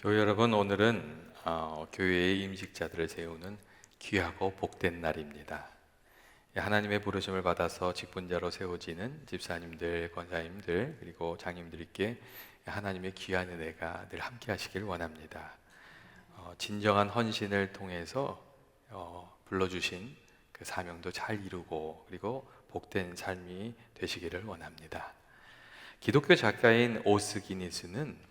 교회 여러분, 오늘은 어, 교회의 임직자들을 세우는 귀하고 복된 날입니다. 예, 하나님의 부르심을 받아서 직분자로 세워지는 집사님들, 권사님들 그리고 장님들께 하나님의 귀한 은혜가 늘 함께하시길 원합니다. 어, 진정한 헌신을 통해서 어, 불러주신 그 사명도 잘 이루고 그리고 복된 삶이 되시기를 원합니다. 기독교 작가인 오스 기니스는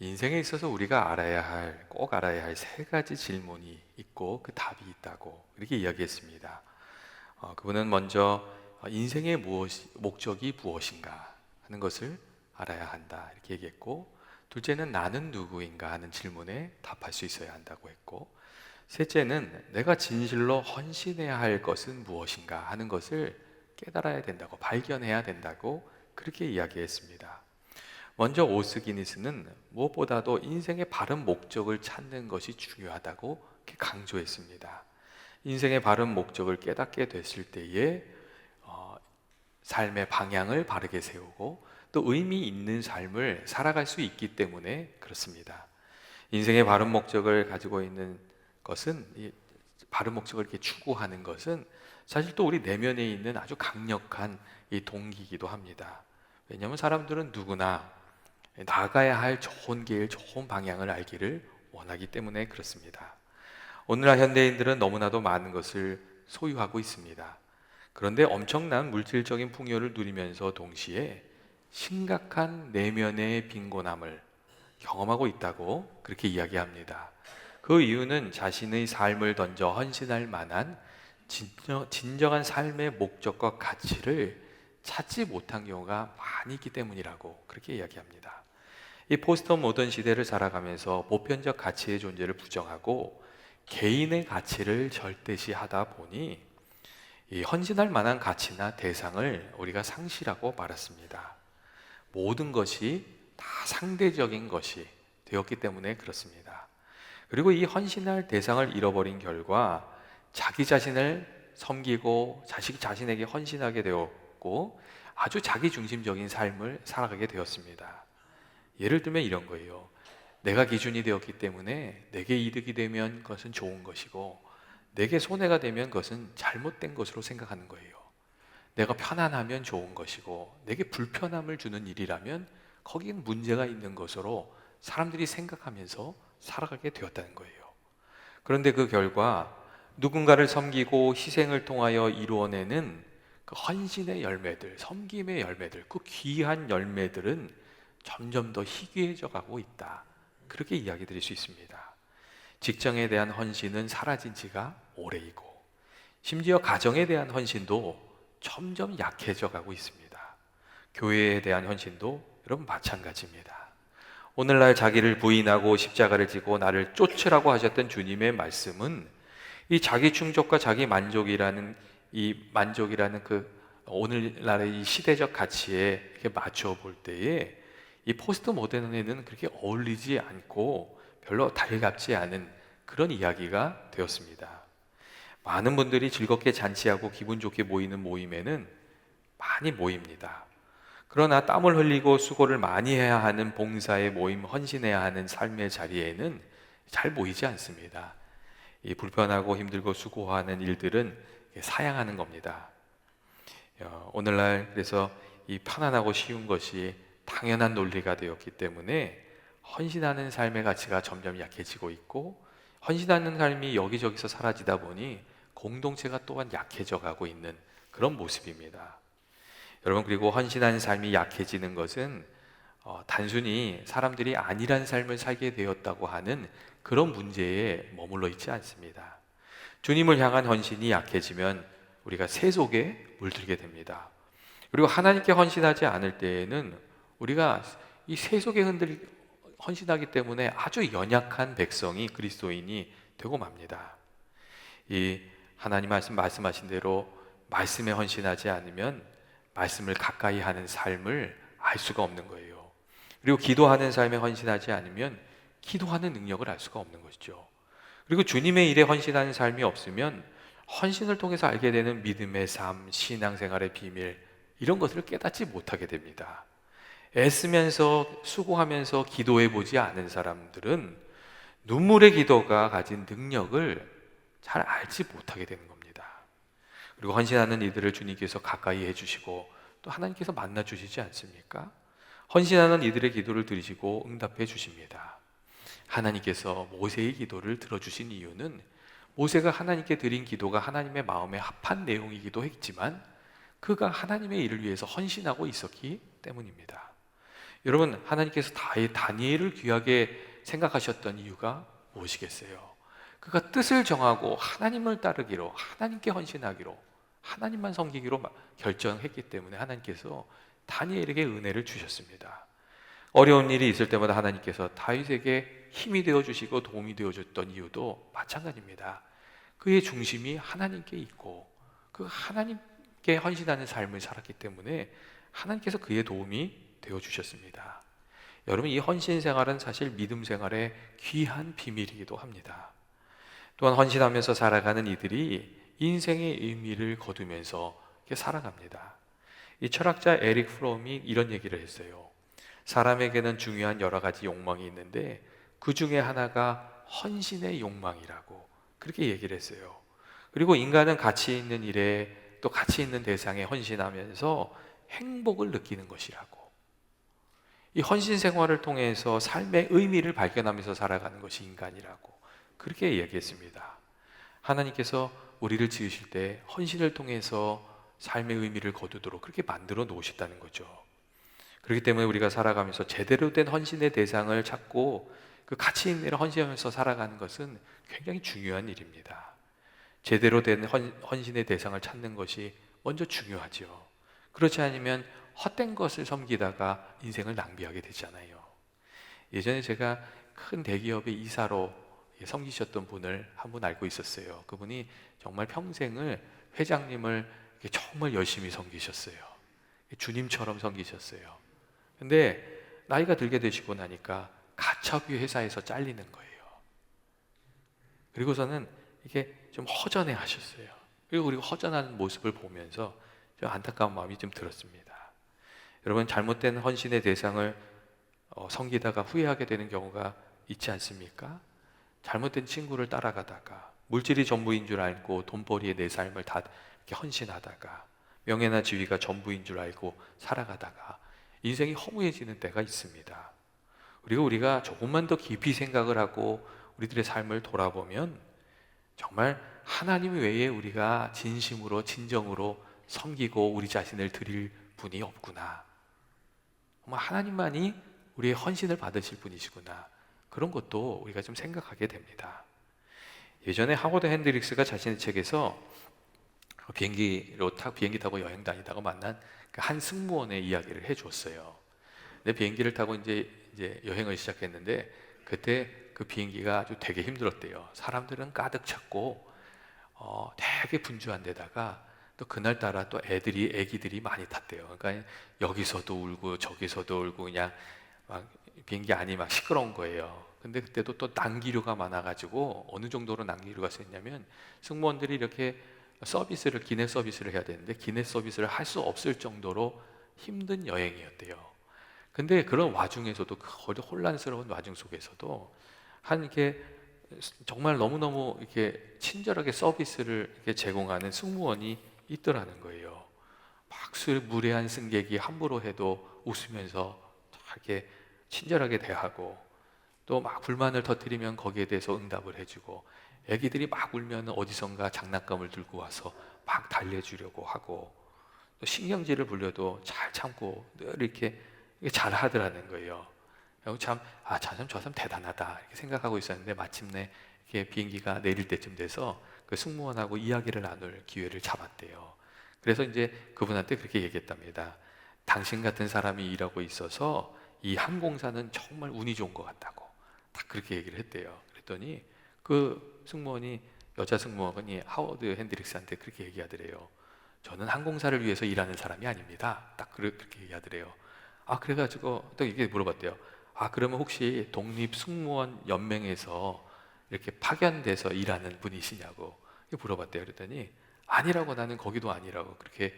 인생에 있어서 우리가 알아야 할, 꼭 알아야 할 세 가지 질문이 있고 그 답이 있다고 이렇게 이야기했습니다. 어, 그분은 먼저 어, 인생의 무엇, 목적이 무엇인가 하는 것을 알아야 한다 이렇게 얘기했고 둘째는 나는 누구인가 하는 질문에 답할 수 있어야 한다고 했고 셋째는 내가 진실로 헌신해야 할 것은 무엇인가 하는 것을 깨달아야 된다고 발견해야 된다고 그렇게 이야기했습니다. 먼저 오스기니스는 무엇보다도 인생의 바른 목적을 찾는 것이 중요하다고 강조했습니다. 인생의 바른 목적을 깨닫게 됐을 때에 어, 삶의 방향을 바르게 세우고 또 의미 있는 삶을 살아갈 수 있기 때문에 그렇습니다. 인생의 바른 목적을 가지고 있는 것은 이 바른 목적을 이렇게 추구하는 것은 사실 또 우리 내면에 있는 아주 강력한 이 동기이기도 합니다. 왜냐하면 사람들은 누구나 나가야 할 좋은 길, 좋은 방향을 알기를 원하기 때문에 그렇습니다. 오늘날 현대인들은 너무나도 많은 것을 소유하고 있습니다. 그런데 엄청난 물질적인 풍요를 누리면서 동시에 심각한 내면의 빈곤함을 경험하고 있다고 그렇게 이야기합니다. 그 이유는 자신의 삶을 던져 헌신할 만한 진정, 진정한 삶의 목적과 가치를 찾지 못한 경우가 많이 있기 때문이라고 그렇게 이야기합니다. 이 포스터 모던 시대를 살아가면서 보편적 가치의 존재를 부정하고 개인의 가치를 절대시하다 보니 이 헌신할 만한 가치나 대상을 우리가 상실하고 말았습니다. 모든 것이 다 상대적인 것이 되었기 때문에 그렇습니다. 그리고 이 헌신할 대상을 잃어버린 결과 자기 자신을 섬기고 자식 자신에게 헌신하게 되었고 아주 자기 중심적인 삶을 살아가게 되었습니다. 예를 들면 이런 거예요. 내가 기준이 되었기 때문에 내게 이득이 되면 그것은 좋은 것이고 내게 손해가 되면 그것은 잘못된 것으로 생각하는 거예요. 내가 편안하면 좋은 것이고 내게 불편함을 주는 일이라면 거기는 문제가 있는 것으로 사람들이 생각하면서 살아가게 되었다는 거예요. 그런데 그 결과 누군가를 섬기고 희생을 통하여 이루어내는 그 헌신의 열매들, 섬김의 열매들, 그 귀한 열매들은 점점 더 희귀해져 가고 있다. 그렇게 이야기 드릴 수 있습니다. 직장에 대한 헌신은 사라진 지가 오래이고, 심지어 가정에 대한 헌신도 점점 약해져 가고 있습니다. 교회에 대한 헌신도 여러분 마찬가지입니다. 오늘날 자기를 부인하고 십자가를 지고 나를 쫓으라고 하셨던 주님의 말씀은 이 자기 충족과 자기 만족이라는 이 만족이라는 그 오늘날의 이 시대적 가치에 맞춰 볼 때에 이 포스트 모던에는 그렇게 어울리지 않고 별로 달갑지 않은 그런 이야기가 되었습니다. 많은 분들이 즐겁게 잔치하고 기분 좋게 모이는 모임에는 많이 모입니다. 그러나 땀을 흘리고 수고를 많이 해야 하는 봉사의 모임, 헌신해야 하는 삶의 자리에는 잘 모이지 않습니다. 이 불편하고 힘들고 수고하는 일들은 사양하는 겁니다. 어, 오늘날 그래서 이 편안하고 쉬운 것이 당연한 논리가 되었기 때문에 헌신하는 삶의 가치가 점점 약해지고 있고 헌신하는 삶이 여기저기서 사라지다 보니 공동체가 또한 약해져 가고 있는 그런 모습입니다. 여러분 그리고 헌신하는 삶이 약해지는 것은 어, 단순히 사람들이 아니란 삶을 살게 되었다고 하는 그런 문제에 머물러 있지 않습니다. 주님을 향한 헌신이 약해지면 우리가 세 속에 물들게 됩니다. 그리고 하나님께 헌신하지 않을 때에는 우리가 이 세속에 흔들 헌신하기 때문에 아주 연약한 백성이 그리스도인이 되고 맙니다. 이 하나님 말씀 말씀하신 대로 말씀에 헌신하지 않으면 말씀을 가까이 하는 삶을 알 수가 없는 거예요. 그리고 기도하는 삶에 헌신하지 않으면 기도하는 능력을 알 수가 없는 것이죠. 그리고 주님의 일에 헌신하는 삶이 없으면 헌신을 통해서 알게 되는 믿음의 삶, 신앙생활의 비밀 이런 것을 깨닫지 못하게 됩니다. 애쓰면서 수고하면서 기도해 보지 않은 사람들은 눈물의 기도가 가진 능력을 잘 알지 못하게 되는 겁니다. 그리고 헌신하는 이들을 주님께서 가까이 해주시고 또 하나님께서 만나 주시지 않습니까? 헌신하는 이들의 기도를 들으시고 응답해 주십니다. 하나님께서 모세의 기도를 들어주신 이유는 모세가 하나님께 드린 기도가 하나님의 마음에 합한 내용이기도 했지만 그가 하나님의 일을 위해서 헌신하고 있었기 때문입니다. 여러분, 하나님께서 다니엘을 귀하게 생각하셨던 이유가 무엇이겠어요? 그가 뜻을 정하고 하나님을 따르기로, 하나님께 헌신하기로, 하나님만 섬기기로 결정했기 때문에 하나님께서 다니엘에게 은혜를 주셨습니다. 어려운 일이 있을 때마다 하나님께서 다윗에게 힘이 되어 주시고 도움이 되어 줬던 이유도 마찬가지입니다. 그의 중심이 하나님께 있고 그 하나님께 헌신하는 삶을 살았기 때문에 하나님께서 그의 도움이 되어 주셨습니다. 여러분 이 헌신 생활은 사실 믿음 생활의 귀한 비밀이기도 합니다. 또한 헌신하면서 살아가는 이들이 인생의 의미를 거두면서 살아갑니다. 이 철학자 에릭 프롬이 이런 얘기를 했어요. 사람에게는 중요한 여러 가지 욕망이 있는데 그 중에 하나가 헌신의 욕망이라고 그렇게 얘기를 했어요. 그리고 인간은 가치 있는 일에 또 가치 있는 대상에 헌신하면서 행복을 느끼는 것이라고. 이 헌신 생활을 통해서 삶의 의미를 발견하면서 살아가는 것이 인간이라고 그렇게 얘기했습니다. 하나님께서 우리를 지으실 때 헌신을 통해서 삶의 의미를 거두도록 그렇게 만들어 놓으셨다는 거죠. 그렇기 때문에 우리가 살아가면서 제대로 된 헌신의 대상을 찾고 그 가치 있는 헌신하면서 살아가는 것은 굉장히 중요한 일입니다. 제대로 된 헌, 헌신의 대상을 찾는 것이 먼저 중요하죠. 그렇지 않으면 헛된 것을 섬기다가 인생을 낭비하게 되잖아요. 예전에 제가 큰 대기업의 이사로 섬기셨던 분을 한 분 알고 있었어요. 그분이 정말 평생을 회장님을 정말 열심히 섬기셨어요. 주님처럼 섬기셨어요. 근데 나이가 들게 되시고 나니까 가처비 회사에서 잘리는 거예요. 그리고서는 이게 좀 허전해 하셨어요. 그리고 우리가 허전한 모습을 보면서 좀 안타까운 마음이 좀 들었습니다. 여러분 잘못된 헌신의 대상을 어, 섬기다가 후회하게 되는 경우가 있지 않습니까? 잘못된 친구를 따라가다가 물질이 전부인 줄 알고 돈벌이에 내 삶을 다 헌신하다가 명예나 지위가 전부인 줄 알고 살아가다가 인생이 허무해지는 때가 있습니다. 그리고 우리가 조금만 더 깊이 생각을 하고 우리들의 삶을 돌아보면 정말 하나님 외에 우리가 진심으로 진정으로 섬기고 우리 자신을 드릴 분이 없구나. 정말 하나님만이 우리의 헌신을 받으실 분이시구나. 그런 것도 우리가 좀 생각하게 됩니다. 예전에 하워드 핸드릭스가 자신의 책에서 비행기로 타 비행기 타고 여행 다니다가 만난 그한 승무원의 이야기를 해줬어요. 내 비행기를 타고 이제 이제 여행을 시작했는데 그때 그 비행기가 아주 되게 힘들었대요. 사람들은 가득 찼고 어, 되게 분주한 데다가 또 그날따라 또 애들이 애기들이 많이 탔대요. 그러니까 여기서도 울고 저기서도 울고 그냥 막 비행기 안이 막 시끄러운 거예요. 근데 그때도 또 난기류가 많아가지고 어느 정도로 난기류가 셌냐면 승무원들이 이렇게 서비스를 기내 서비스를 해야 되는데 기내 서비스를 할 수 없을 정도로 힘든 여행이었대요. 근데 그런 와중에서도 그 혼란스러운 와중 속에서도 한 이렇게 정말 너무너무 이렇게 친절하게 서비스를 이렇게 제공하는 승무원이 있더라는 거예요. 막 무례한 승객이 함부로 해도 웃으면서 이렇게 친절하게 대하고 또 막 불만을 터뜨리면 거기에 대해서 응답을 해주고 애기들이 막 울면 어디선가 장난감을 들고 와서 막 달래주려고 하고 또 신경질을 불려도 잘 참고 늘 이렇게 잘 하더라는 거예요. 참, 아, 저 사람, 저 사람 대단하다. 이렇게 생각하고 있었는데 마침내 이렇게 비행기가 내릴 때쯤 돼서 그 승무원하고 이야기를 나눌 기회를 잡았대요. 그래서 이제 그분한테 그렇게 얘기했답니다. 당신 같은 사람이 일하고 있어서 이 항공사는 정말 운이 좋은 것 같다고. 딱 그렇게 얘기를 했대요. 그랬더니 그 승무원이 여자 승무원이 하워드 핸드릭스한테 그렇게 얘기하더래요. 저는 항공사를 위해서 일하는 사람이 아닙니다. 딱 그렇게 얘기하더래요. 아 그래가지고 또 이게 물어봤대요. 아 그러면 혹시 독립 승무원 연맹에서 이렇게 파견돼서 일하는 분이시냐고 물어봤대요. 그랬더니 아니라고 나는 거기도 아니라고 그렇게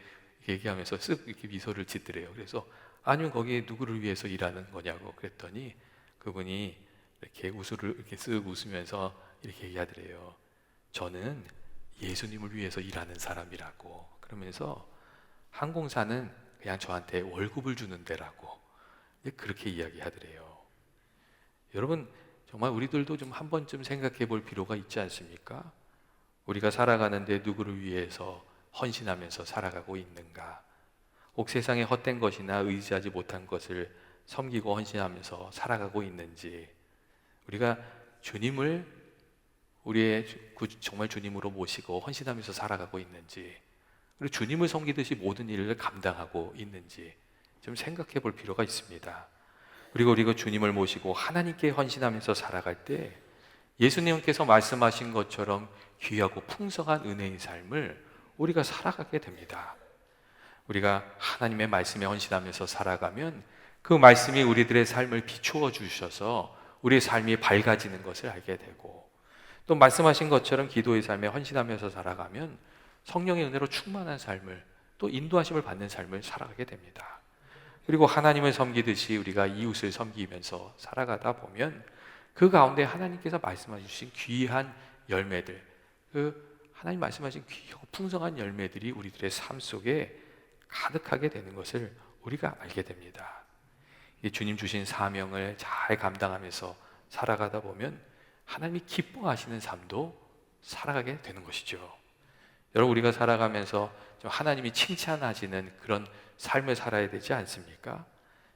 얘기하면서 쓱 이렇게 미소를 짓더래요. 그래서 아니면 거기에 누구를 위해서 일하는 거냐고 그랬더니 그분이 이렇게 웃을 이렇게 쓱 웃으면서 이렇게 얘기하더래요. 저는 예수님을 위해서 일하는 사람이라고 그러면서 항공사는 그냥 저한테 월급을 주는 데라고 그렇게 이야기하더래요. 여러분 정말 우리들도 좀 한 번쯤 생각해 볼 필요가 있지 않습니까? 우리가 살아가는데 누구를 위해서 헌신하면서 살아가고 있는가? 혹 세상에 헛된 것이나 의지하지 못한 것을 섬기고 헌신하면서 살아가고 있는지 우리가 주님을 우리의 정말 주님으로 모시고 헌신하면서 살아가고 있는지 그리고 주님을 섬기듯이 모든 일을 감당하고 있는지 좀 생각해 볼 필요가 있습니다. 그리고 우리가 주님을 모시고 하나님께 헌신하면서 살아갈 때 예수님께서 말씀하신 것처럼 귀하고 풍성한 은혜의 삶을 우리가 살아가게 됩니다. 우리가 하나님의 말씀에 헌신하면서 살아가면 그 말씀이 우리들의 삶을 비추어 주셔서 우리의 삶이 밝아지는 것을 알게 되고 또 말씀하신 것처럼 기도의 삶에 헌신하면서 살아가면 성령의 은혜로 충만한 삶을 또 인도하심을 받는 삶을 살아가게 됩니다. 그리고 하나님을 섬기듯이 우리가 이웃을 섬기면서 살아가다 보면 그 가운데 하나님께서 말씀해 주신 귀한 열매들, 그 하나님 말씀하신 귀하고 풍성한 열매들이 우리들의 삶 속에 가득하게 되는 것을 우리가 알게 됩니다. 이 주님 주신 사명을 잘 감당하면서 살아가다 보면 하나님이 기뻐하시는 삶도 살아가게 되는 것이죠. 여러분 우리가 살아가면서 좀 하나님이 칭찬하시는 그런 삶을 살아야 되지 않습니까?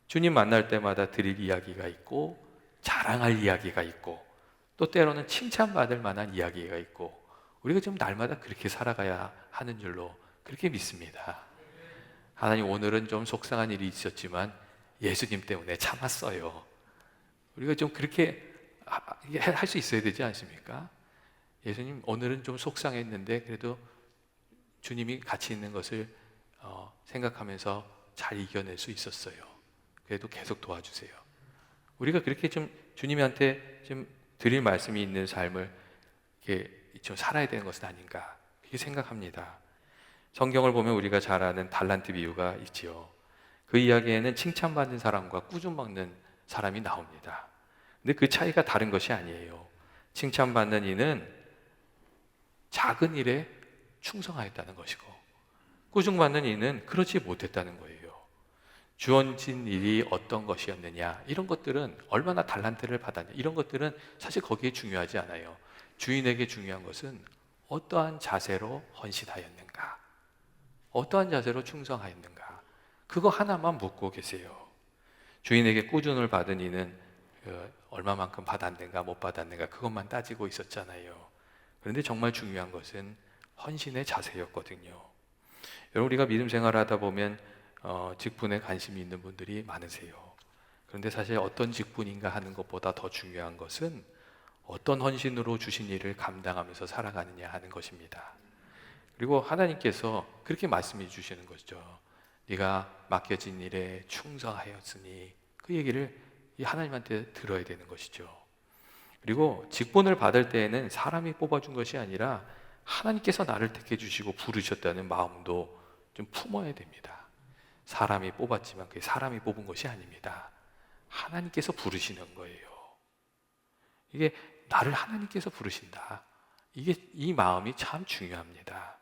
주님 만날 때마다 드릴 이야기가 있고 자랑할 이야기가 있고 또 때로는 칭찬받을 만한 이야기가 있고 우리가 좀 날마다 그렇게 살아가야 하는 줄로 그렇게 믿습니다. 하나님 오늘은 좀 속상한 일이 있었지만 예수님 때문에 참았어요. 우리가 좀 그렇게 할 수 있어야 되지 않습니까? 예수님 오늘은 좀 속상했는데 그래도 주님이 같이 있는 것을 어, 생각하면서 잘 이겨낼 수 있었어요. 그래도 계속 도와주세요. 우리가 그렇게 좀 주님한테 좀 드릴 말씀이 있는 삶을 이렇게 좀 살아야 되는 것은 아닌가 그렇게 생각합니다. 성경을 보면 우리가 잘 아는 달란트 비유가 있지요. 그 이야기에는 칭찬받는 사람과 꾸준 먹는 사람이 나옵니다. 근데 그 차이가 다른 것이 아니에요. 칭찬받는 이는 작은 일에 충성하였다는 것이고 꾸중 받는 이는 그렇지 못했다는 거예요. 주어진 일이 어떤 것이었느냐 이런 것들은 얼마나 달란트를 받았냐 이런 것들은 사실 거기에 중요하지 않아요. 주인에게 중요한 것은 어떠한 자세로 헌신하였는가, 어떠한 자세로 충성하였는가 그거 하나만 묻고 계세요. 주인에게 꾸준을 받은 이는 그 얼마만큼 받았는가 못 받았는가 그것만 따지고 있었잖아요. 그런데 정말 중요한 것은 헌신의 자세였거든요. 여러분 우리가 믿음 생활하다 보면 어, 직분에 관심이 있는 분들이 많으세요. 그런데 사실 어떤 직분인가 하는 것보다 더 중요한 것은 어떤 헌신으로 주신 일을 감당하면서 살아가느냐 하는 것입니다. 그리고 하나님께서 그렇게 말씀해 주시는 거죠. 네가 맡겨진 일에 충성하였으니 그 얘기를 이 하나님한테 들어야 되는 것이죠. 그리고 직분을 받을 때에는 사람이 뽑아준 것이 아니라 하나님께서 나를 택해 주시고 부르셨다는 마음도 좀 품어야 됩니다. 사람이 뽑았지만 그게 사람이 뽑은 것이 아닙니다. 하나님께서 부르시는 거예요. 이게 나를 하나님께서 부르신다. 이게 이 마음이 참 중요합니다.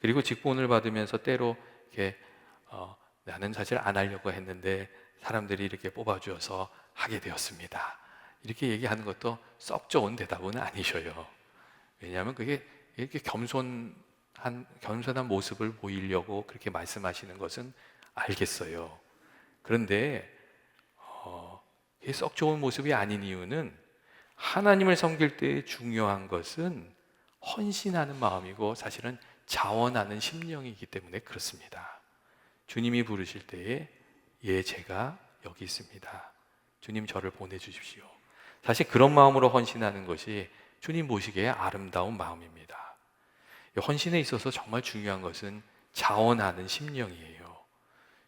그리고 직분을 받으면서 때로 이렇게 어, 나는 사실 안 하려고 했는데 사람들이 이렇게 뽑아주어서 하게 되었습니다. 이렇게 얘기하는 것도 썩 좋은 대답은 아니셔요. 왜냐하면 그게 이렇게 겸손한 겸손한 모습을 보이려고 그렇게 말씀하시는 것은 알겠어요. 그런데 어, 썩 좋은 모습이 아닌 이유는 하나님을 섬길 때 중요한 것은 헌신하는 마음이고 사실은 자원하는 심령이기 때문에 그렇습니다. 주님이 부르실 때에 예 제가 여기 있습니다. 주님 저를 보내 주십시오. 사실 그런 마음으로 헌신하는 것이 주님 보시기에 아름다운 마음입니다. 헌신에 있어서 정말 중요한 것은 자원하는 심령이에요.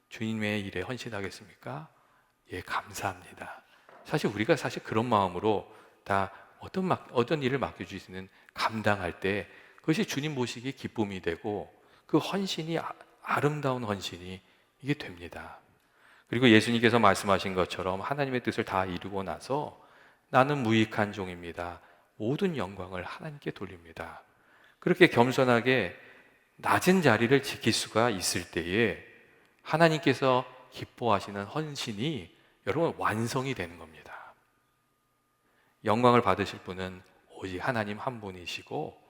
주님의 일에 헌신하겠습니까? 예, 감사합니다. 사실 우리가 사실 그런 마음으로 다 어떤 막, 어떤 일을 맡겨주시는 감당할 때 그것이 주님 보시기에 기쁨이 되고 그 헌신이 아, 아름다운 헌신이 이게 됩니다. 그리고 예수님께서 말씀하신 것처럼 하나님의 뜻을 다 이루고 나서 나는 무익한 종입니다. 모든 영광을 하나님께 돌립니다. 그렇게 겸손하게 낮은 자리를 지킬 수가 있을 때에 하나님께서 기뻐하시는 헌신이 여러분 완성이 되는 겁니다. 영광을 받으실 분은 오직 하나님 한 분이시고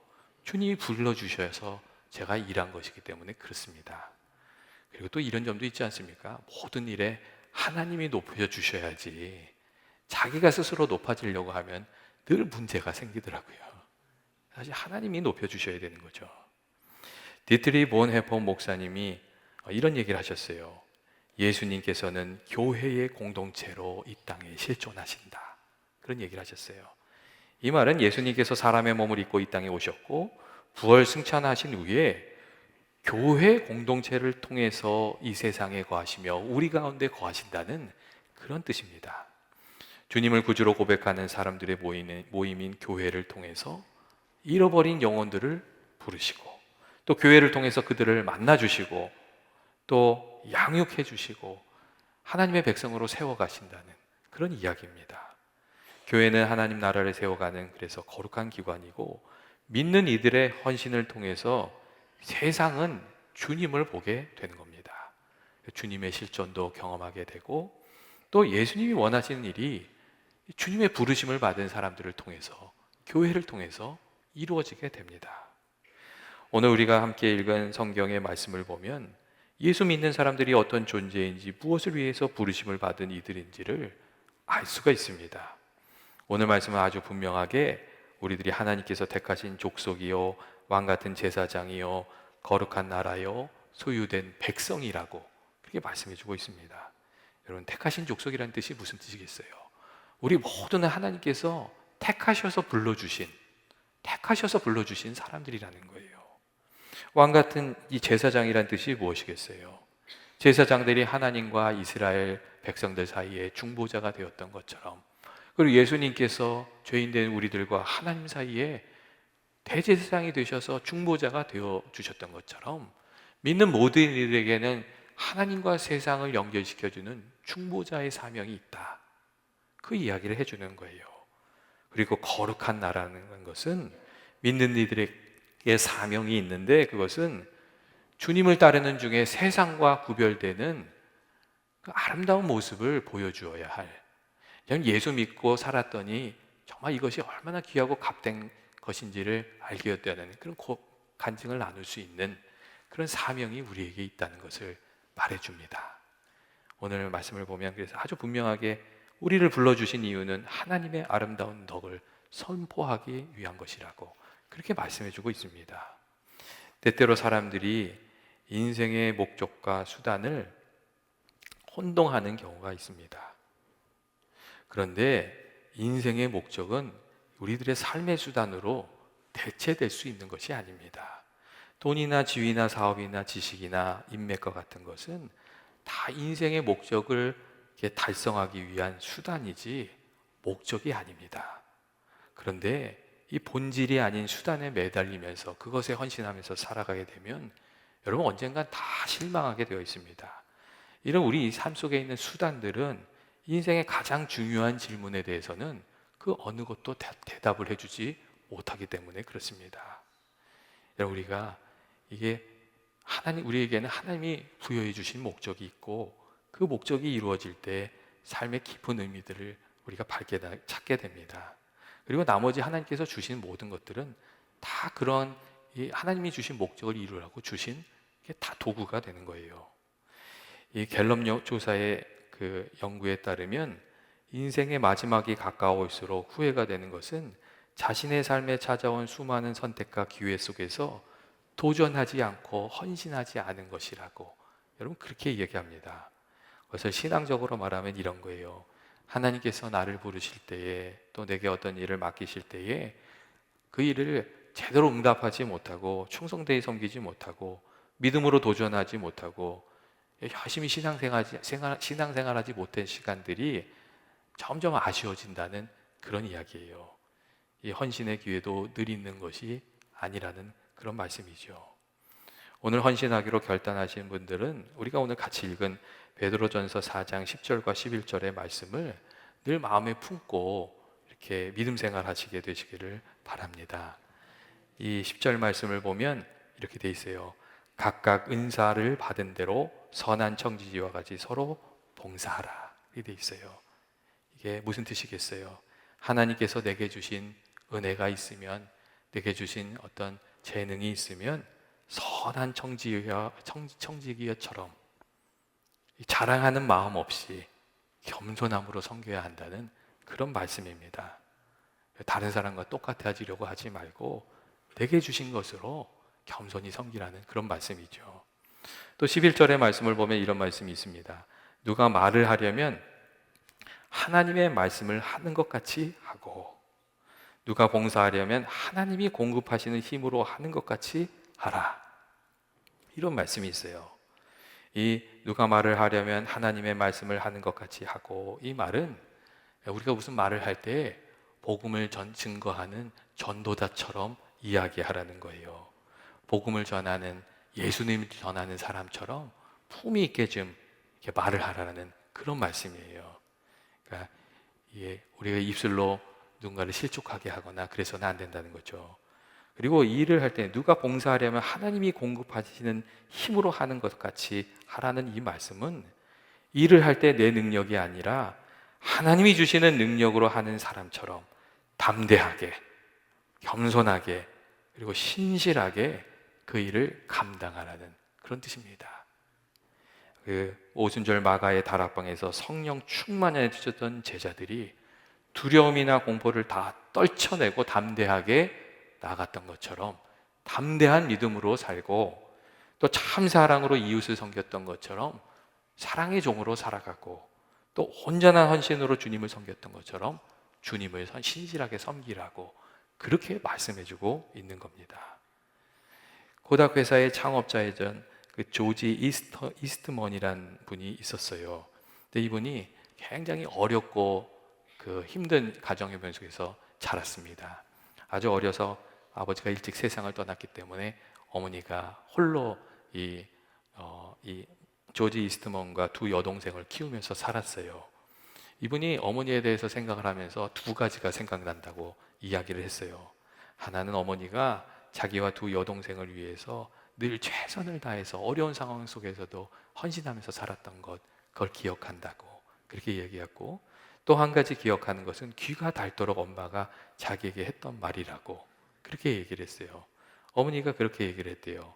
주님이 불러주셔서 제가 일한 것이기 때문에 그렇습니다. 그리고 또 이런 점도 있지 않습니까? 모든 일에 하나님이 높여 주셔야지 자기가 스스로 높아지려고 하면 늘 문제가 생기더라고요. 사실 하나님이 높여 주셔야 되는 거죠. 디트리 본 해퍼 목사님이 이런 얘기를 하셨어요. 예수님께서는 교회의 공동체로 이 땅에 실존하신다. 그런 얘기를 하셨어요. 이 말은 예수님께서 사람의 몸을 입고 이 땅에 오셨고 부활 승천하신 후에 교회 공동체를 통해서 이 세상에 거하시며 우리 가운데 거하신다는 그런 뜻입니다. 주님을 구주로 고백하는 사람들의 모임인 교회를 통해서 잃어버린 영혼들을 부르시고 또 교회를 통해서 그들을 만나 주시고 또 양육해 주시고 하나님의 백성으로 세워 가신다는 그런 이야기입니다. 교회는 하나님 나라를 세워가는 그래서 거룩한 기관이고 믿는 이들의 헌신을 통해서 세상은 주님을 보게 되는 겁니다. 주님의 실존도 경험하게 되고 또 예수님이 원하시는 일이 주님의 부르심을 받은 사람들을 통해서 교회를 통해서 이루어지게 됩니다. 오늘 우리가 함께 읽은 성경의 말씀을 보면 예수 믿는 사람들이 어떤 존재인지 무엇을 위해서 부르심을 받은 이들인지를 알 수가 있습니다. 오늘 말씀은 아주 분명하게 우리들이 하나님께서 택하신 족속이요 왕 같은 제사장이요 거룩한 나라요 소유된 백성이라고 그렇게 말씀해 주고 있습니다. 여러분 택하신 족속이라는 뜻이 무슨 뜻이겠어요? 우리 모두는 하나님께서 택하셔서 불러 주신 택하셔서 불러주신 사람들이라는 거예요. 왕 같은 이 제사장이란 뜻이 무엇이겠어요? 제사장들이 하나님과 이스라엘 백성들 사이에 중보자가 되었던 것처럼 그리고 예수님께서 죄인된 우리들과 하나님 사이에 대제사장이 되셔서 중보자가 되어 주셨던 것처럼 믿는 모든 이들에게는 하나님과 세상을 연결시켜 주는 중보자의 사명이 있다. 그 이야기를 해 주는 거예요. 그리고 거룩한 나라는 것은 믿는 이들에게 사명이 있는데 그것은 주님을 따르는 중에 세상과 구별되는 그 아름다운 모습을 보여주어야 할 그냥 예수 믿고 살았더니 정말 이것이 얼마나 귀하고 값된 것인지를 알게 되었다는 그런 간증을 나눌 수 있는 그런 사명이 우리에게 있다는 것을 말해줍니다. 오늘 말씀을 보면 그래서 아주 분명하게 우리를 불러주신 이유는 하나님의 아름다운 덕을 선포하기 위한 것이라고 그렇게 말씀해주고 있습니다. 때때로 사람들이 인생의 목적과 수단을 혼동하는 경우가 있습니다. 그런데 인생의 목적은 우리들의 삶의 수단으로 대체될 수 있는 것이 아닙니다. 돈이나 지위나 사업이나 지식이나 인맥과 같은 것은 다 인생의 목적을 달성하기 위한 수단이지 목적이 아닙니다. 그런데 이 본질이 아닌 수단에 매달리면서 그것에 헌신하면서 살아가게 되면 여러분 언젠간 다 실망하게 되어 있습니다. 이런 우리 삶 속에 있는 수단들은 인생의 가장 중요한 질문에 대해서는 그 어느 것도 대답을 해주지 못하기 때문에 그렇습니다. 여러분 우리가 이게 하나님 우리에게는 하나님이 부여해 주신 목적이 있고 그 목적이 이루어질 때 삶의 깊은 의미들을 우리가 밝게 찾게 됩니다. 그리고 나머지 하나님께서 주신 모든 것들은 다 그런 하나님이 주신 목적을 이루라고 주신 다 도구가 되는 거예요. 이 갤럽 조사의 그 연구에 따르면 인생의 마지막이 가까울수록 후회가 되는 것은 자신의 삶에 찾아온 수많은 선택과 기회 속에서 도전하지 않고 헌신하지 않은 것이라고 여러분 그렇게 얘기합니다. 그것을 신앙적으로 말하면 이런 거예요. 하나님께서 나를 부르실 때에 또 내게 어떤 일을 맡기실 때에 그 일을 제대로 응답하지 못하고 충성되이 섬기지 못하고 믿음으로 도전하지 못하고 열심히 신앙생활하지, 신앙생활하지 못한 시간들이 점점 아쉬워진다는 그런 이야기예요. 이 헌신의 기회도 늘 있는 것이 아니라는 그런 말씀이죠. 오늘 헌신하기로 결단하신 분들은 우리가 오늘 같이 읽은 베드로전서 4장 10절과 11절의 말씀을 늘 마음에 품고 이렇게 믿음 생활 하시게 되시기를 바랍니다. 이 10절 말씀을 보면 이렇게 돼 있어요. 각각 은사를 받은 대로 선한 청지기와 같이 서로 봉사하라. 이렇게 돼 있어요. 이게 무슨 뜻이겠어요? 하나님께서 내게 주신 은혜가 있으면 내게 주신 어떤 재능이 있으면 선한 청지기와 청지기처럼 자랑하는 마음 없이 겸손함으로 섬겨야 한다는 그런 말씀입니다. 다른 사람과 똑같아지려고 하지 말고 내게 주신 것으로 겸손히 섬기라는 그런 말씀이죠. 또 11절의 말씀을 보면 이런 말씀이 있습니다. 누가 말을 하려면 하나님의 말씀을 하는 것 같이 하고 누가 봉사하려면 하나님이 공급하시는 힘으로 하는 것 같이 하라. 이런 말씀이 있어요. 이 누가 말을 하려면 하나님의 말씀을 하는 것 같이 하고 이 말은 우리가 무슨 말을 할 때 복음을 전 증거하는 전도자처럼 이야기하라는 거예요. 복음을 전하는 예수님 전하는 사람처럼 품위 있게 좀 이렇게 말을 하라는 그런 말씀이에요. 그러니까 예, 우리가 입술로 누군가를 실족하게 하거나 그래서는 안 된다는 거죠. 그리고 일을 할 때 누가 봉사하려면 하나님이 공급하시는 힘으로 하는 것 같이 하라는 이 말씀은 일을 할 때 내 능력이 아니라 하나님이 주시는 능력으로 하는 사람처럼 담대하게, 겸손하게, 그리고 신실하게 그 일을 감당하라는 그런 뜻입니다. 그 오순절 마가의 다락방에서 성령 충만에 주셨던 제자들이 두려움이나 공포를 다 떨쳐내고 담대하게 나갔던 것처럼 담대한 믿음으로 살고 또 참 사랑으로 이웃을 섬겼던 것처럼 사랑의 종으로 살아가고 또 온전한 헌신으로 주님을 섬겼던 것처럼 주님을 신실하게 섬기라고 그렇게 말씀해주고 있는 겁니다. 고닥 회사의 창업자이던 그 조지 이스터 이스트먼이란 분이 있었어요. 근데 이분이 굉장히 어렵고 그 힘든 가정의 변 속에서 자랐습니다. 아주 어려서 아버지가 일찍 세상을 떠났기 때문에 어머니가 홀로 이, 어, 이 조지 이스트먼과 두 여동생을 키우면서 살았어요. 이분이 어머니에 대해서 생각을 하면서 두 가지가 생각난다고 이야기를 했어요. 하나는 어머니가 자기와 두 여동생을 위해서 늘 최선을 다해서 어려운 상황 속에서도 헌신하면서 살았던 것, 그걸 기억한다고 그렇게 얘기했고 또 한 가지 기억하는 것은 귀가 닳도록 엄마가 자기에게 했던 말이라고 그렇게 얘기를 했어요. 어머니가 그렇게 얘기를 했대요.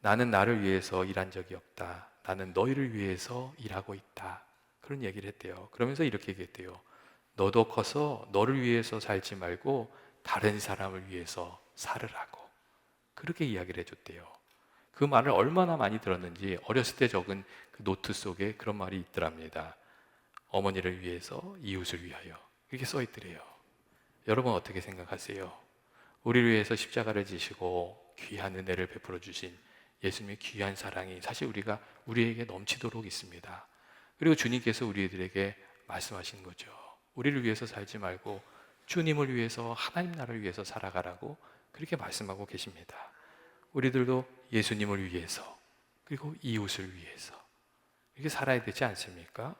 나는 나를 위해서 일한 적이 없다. 나는 너희를 위해서 일하고 있다. 그런 얘기를 했대요. 그러면서 이렇게 얘기했대요. 너도 커서 너를 위해서 살지 말고 다른 사람을 위해서 살으라고. 그렇게 이야기를 해줬대요. 그 말을 얼마나 많이 들었는지 어렸을 때 적은 그 노트 속에 그런 말이 있더랍니다. 어머니를 위해서 이웃을 위하여. 이렇게 써 있더래요. 여러분 어떻게 생각하세요? 우리를 위해서 십자가를 지시고 귀한 은혜를 베풀어 주신 예수님의 귀한 사랑이 사실 우리가 우리에게 넘치도록 있습니다. 그리고 주님께서 우리들에게 말씀하신 거죠. 우리를 위해서 살지 말고 주님을 위해서 하나님 나라를 위해서 살아가라고 그렇게 말씀하고 계십니다. 우리들도 예수님을 위해서 그리고 이웃을 위해서 이렇게 살아야 되지 않습니까?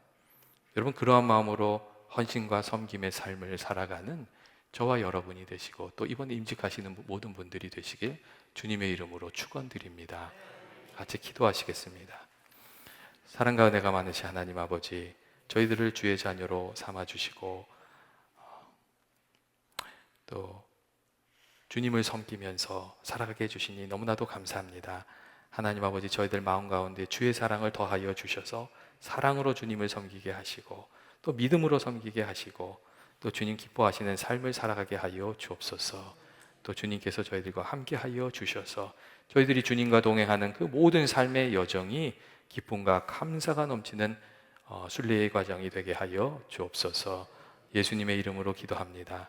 여러분 그러한 마음으로 헌신과 섬김의 삶을 살아가는 저와 여러분이 되시고 또 이번에 임직하시는 모든 분들이 되시길 주님의 이름으로 축원드립니다. 같이 기도하시겠습니다. 사랑과 은혜가 많으신 하나님 아버지, 저희들을 주의 자녀로 삼아 주시고 어, 또 주님을 섬기면서 살아가게 해 주시니 너무나도 감사합니다. 하나님 아버지 저희들 마음 가운데 주의 사랑을 더하여 주셔서 사랑으로 주님을 섬기게 하시고 또 믿음으로 섬기게 하시고 또 주님 기뻐하시는 삶을 살아가게 하여 주옵소서. 또 주님께서 저희들과 함께 하여 주셔서 저희들이 주님과 동행하는 그 모든 삶의 여정이 기쁨과 감사가 넘치는 어, 순례의 과정이 되게 하여 주옵소서. 예수님의 이름으로 기도합니다.